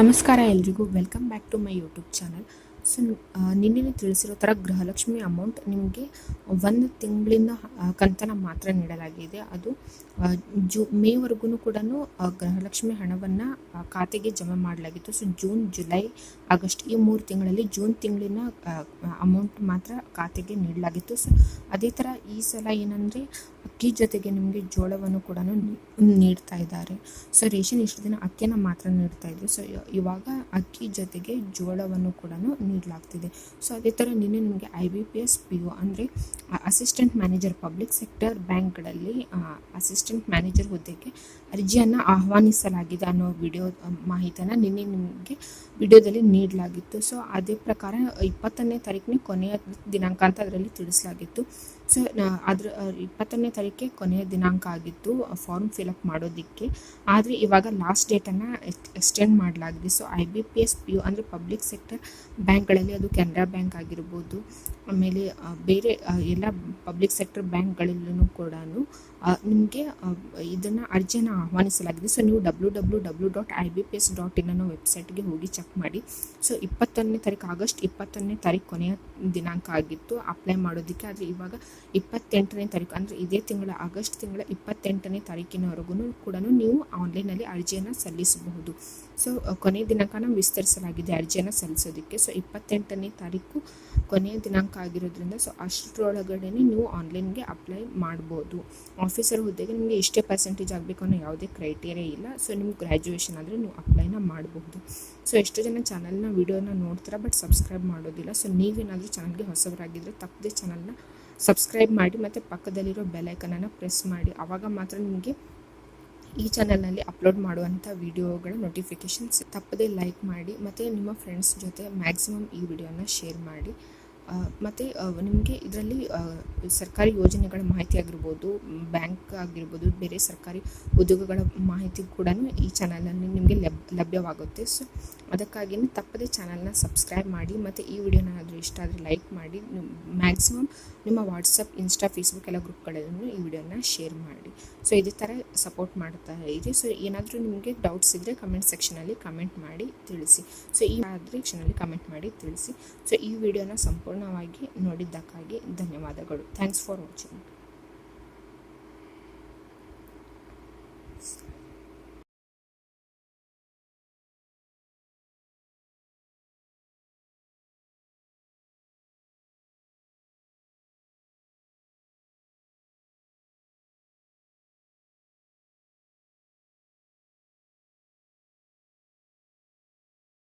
ನಮಸ್ಕಾರ ಎಲ್ರಿಗೂ. Welcome back to my YouTube channel so ನಿನ್ನೆ ತಿಳಿಸಿರೋ ಥರ ಗೃಹಲಕ್ಷ್ಮಿ ಅಮೌಂಟ್ ನಿಮಗೆ ಒಂದು ತಿಂಗಳಿಂದ ಕಂತನ ಮಾತ್ರ ನೀಡಲಾಗಿದೆ. ಅದು ಜೂ, ಮೇವರೆಗೂ ಕೂಡ ಗೃಹಲಕ್ಷ್ಮಿ ಹಣವನ್ನು ಖಾತೆಗೆ ಜಮಾ ಮಾಡಲಾಗಿತ್ತು. ಸೊ ಜೂನ್ ಜುಲೈ ಆಗಸ್ಟ್ ಈ ಮೂರು ತಿಂಗಳಲ್ಲಿ ಜೂನ್ ತಿಂಗಳಿನ ಅಮೌಂಟ್ ಮಾತ್ರ ಖಾತೆಗೆ ನೀಡಲಾಗಿತ್ತು. ಸೊ ಅದೇ ಥರ ಈ ಸಲ ಏನಂದರೆ, ಅಕ್ಕಿ ಜೊತೆಗೆ ನಿಮಗೆ ಜೋಳವನ್ನು ಕೂಡ ನೀಡ್ತಾ ಇದ್ದಾರೆ. ಸೊ ರೇಷನ್ ಇಷ್ಟು ದಿನ ಅಕ್ಕಿಯನ್ನು ಮಾತ್ರ ನೀಡ್ತಾ ಇದ್ರು. ಸೊ ಇವಾಗ ಅಕ್ಕಿ ಜೊತೆಗೆ ಜೋಳವನ್ನು ಕೂಡ ನೀಡಲಾಗ್ತಿದೆ. ಸೊ ಅದೇ ಥರ ನಿನ್ನೆ ನಿಮಗೆ I B P S P O ಅಂದರೆ ಅಸಿಸ್ಟೆಂಟ್ ಮ್ಯಾನೇಜರ್ ಪಬ್ಲಿಕ್ ಸೆಕ್ಟರ್ ಬ್ಯಾಂಕ್ಗಳಲ್ಲಿ ಅಸಿಸ್ಟೆಂಟ್ ಮ್ಯಾನೇಜರ್ ಹುದ್ದೆಗೆ ಅರ್ಜಿಯನ್ನು ಆಹ್ವಾನಿಸಲಾಗಿದೆ ಅನ್ನೋ ವಿಡಿಯೋ, ಮಾಹಿತಿಯನ್ನು ನಿನ್ನೆ ನಿಮಗೆ ವಿಡಿಯೋದಲ್ಲಿ ನೀಡಲಾಗಿತ್ತು. ಸೊ ಅದೇ ಪ್ರಕಾರ ಇಪ್ಪತ್ತನೇ ತಾರೀಕಿನ ಕೊನೆಯ ದಿನಾಂಕ ಅಂತ ಅದರಲ್ಲಿ ತಿಳಿಸಲಾಗಿತ್ತು. ಸೊ ಅದ್ರ ಇಪ್ಪತ್ತನೇ ತಾರೀಕೆ ಕೊನೆಯ ದಿನಾಂಕ ಆಗಿತ್ತು ಫಾರ್ಮ್ ಫಿಲಪ್ ಮಾಡೋದಕ್ಕೆ. ಆದರೆ ಇವಾಗ ಲಾಸ್ಟ್ ಡೇಟನ್ನು ಎಕ್ಸ್ಟೆಂಡ್ ಮಾಡಲಾಗಿದೆ. So I B P S P U ಅಂದರೆ ಪಬ್ಲಿಕ್ ಸೆಕ್ಟರ್ ಬ್ಯಾಂಕ್ಗಳಲ್ಲಿ ಅದು ಕೆನರಾ ಬ್ಯಾಂಕ್ ಆಗಿರ್ಬೋದು. ಆಮೇಲೆ ಬೇರೆ ಎಲ್ಲ ಪಬ್ಲಿಕ್ ಸೆಕ್ಟರ್ ಬ್ಯಾಂಕ್ಗಳಲ್ಲೂ ಕೂಡ ನಿಮಗೆ ಇದನ್ನು ಅರ್ಜಿಯನ್ನು ಆಹ್ವಾನಿಸಲಾಗಿದೆ. ಸೊ ನೀವು W W W dot I B P S dot in ಅನ್ನೋ ವೆಬ್ಸೈಟ್ಗೆ ಹೋಗಿ ಚೆಕ್ ಮಾಡಿ. ಸೊ ಇಪ್ಪತ್ತೊಂದನೇ ತಾರೀಕು ಆಗಸ್ಟ್ ಇಪ್ಪತ್ತೊಂದನೇ ತಾರೀಕು ಕೊನೆಯ ದಿನಾಂಕ ಆಗಿತ್ತು ಅಪ್ಲೈ ಮಾಡೋದಕ್ಕೆ ಆದರೆ ಇವಾಗ ಇಪ್ಪತ್ತೆಂಟನೇ ತಾರೀಕು. ಅಂದರೆ ಇದೇ ತಿಂಗಳ, ಆಗಸ್ಟ್ ತಿಂಗಳ ಇಪ್ಪತ್ತೆಂಟನೇ ತಾರೀಕಿನವರೆಗೂ ಕೂಡ ನೀವು ಆನ್ಲೈನಲ್ಲಿ ಅರ್ಜಿಯನ್ನು ಸಲ್ಲಿಸಬಹುದು. ಸೊ ಕೊನೆಯ ದಿನಾಂಕನ ವಿಸ್ತರಿಸಲಾಗಿದೆ ಅರ್ಜಿಯನ್ನು ಸಲ್ಲಿಸೋದಕ್ಕೆ. ಸೊ ಇಪ್ಪತ್ತೆಂಟನೇ ತಾರೀಕು ಕೊನೆಯ ದಿನಾಂಕ ಆಗಿರೋದ್ರಿಂದ ಸೊ ಅಷ್ಟರೊಳಗಡೆ ನೀವು ಆನ್ಲೈನ್ಗೆ ಅಪ್ಲೈ ಮಾಡ್ಬೋದು. ಆಫೀಸರ್ ಹುದ್ದೆಗೆ ನಿಮಗೆ ಇಷ್ಟೇ ಪರ್ಸೆಂಟೇಜ್ ಆಗಬೇಕು ಅನ್ನೋ ಯಾವುದೇ ಕ್ರೈಟೇರಿಯಾ ಇಲ್ಲ. ಸೊ ನಿಮ್ಗೆ ಗ್ರ್ಯಾಜುಯೇಷನ್ ಆದರೆ ನೀವು ಅಪ್ಲೈನ ಮಾಡಬಹುದು ಸೊ ಎಷ್ಟೋ ಜನ ಚಾನಲ್ನ ವೀಡಿಯೋನ ನೋಡ್ತಾರೆ ಬಟ್ ಸಬ್ಸ್ಕ್ರೈಬ್ ಮಾಡೋದಿಲ್ಲ. ಸೊ ನೀವೇನಾದರೂ ಚಾನಲ್ಗೆ ಹೊಸಬರಾಗಿದ್ದರೆ ತಪ್ಪದೆ ಚಾನಲ್ನ ಸಬ್ಸ್ಕ್ರೈಬ್ ಮಾಡಿ ಮತ್ತು ಪಕ್ಕದಲ್ಲಿರೋ ಬೆಲೈಕನನ್ನು ಪ್ರೆಸ್ ಮಾಡಿ. ಆವಾಗ ಮಾತ್ರ ನಿಮಗೆ ಈ ಚಾನಲ್ನಲ್ಲಿ ಅಪ್ಲೋಡ್ ಮಾಡುವಂಥ ವಿಡಿಯೋಗಳ ನೋಟಿಫಿಕೇಷನ್ಸ್ ತಪ್ಪದೇ ಲೈಕ್ ಮಾಡಿ ಮತ್ತು ನಿಮ್ಮ ಫ್ರೆಂಡ್ಸ್ ಜೊತೆ ಮ್ಯಾಕ್ಸಿಮಮ್ ಈ ವಿಡಿಯೋನ ಶೇರ್ ಮಾಡಿ. ಮತ್ತು ನಿಮಗೆ ಇದರಲ್ಲಿ ಸರ್ಕಾರಿ ಯೋಜನೆಗಳ ಮಾಹಿತಿ ಆಗಿರ್ಬೋದು, ಬ್ಯಾಂಕ್ ಆಗಿರ್ಬೋದು, ಬೇರೆ ಸರ್ಕಾರಿ ಉದ್ಯೋಗಗಳ ಮಾಹಿತಿ ಕೂಡ ಈ ಚಾನಲಲ್ಲಿ ನಿಮಗೆ ಲಭ್, ಲಭ್ಯವಾಗುತ್ತೆ. ಸೊ ಅದಕ್ಕಾಗಿಯೇ ತಪ್ಪದೇ ಚಾನಲ್ನ ಸಬ್ಸ್ಕ್ರೈಬ್ ಮಾಡಿ, ಮತ್ತು ಈ ವಿಡಿಯೋನ ಆದರೂ ಇಷ್ಟ ಆದರೆ ಲೈಕ್ ಮಾಡಿ ಮ್ಯಾಕ್ಸಿಮಮ್ ನಿಮ್ಮ ವಾಟ್ಸಪ್, ಇನ್ಸ್ಟಾ, ಫೇಸ್ಬುಕ್ ಎಲ್ಲ ಗ್ರೂಪ್ಗಳಲ್ಲೂ ಈ ವಿಡಿಯೋನ ಶೇರ್ ಮಾಡಿ. ಸೊ, ಇದೇ ಥರ ಸಪೋರ್ಟ್ ಮಾಡ್ತಾ ಇರಿ. ಸೊ, ಏನಾದರೂ ನಿಮಗೆ ಡೌಟ್ಸ್ ಇದ್ದರೆ ಕಮೆಂಟ್ ಸೆಕ್ಷನಲ್ಲಿ ಕಮೆಂಟ್ ಮಾಡಿ ತಿಳಿಸಿ. ಸೊ, ಈ ಆದರೆ ಸೆಕ್ಷನಲ್ಲಿ ಕಮೆಂಟ್ ಮಾಡಿ ತಿಳಿಸಿ. ಸೊ, ಈ ವಿಡಿಯೋನ ಸಂಪೂರ್ಣವಾಗಿ ನೋಡಿದ್ದಕ್ಕಾಗಿ ಧನ್ಯವಾದಗಳು. Thanks for watching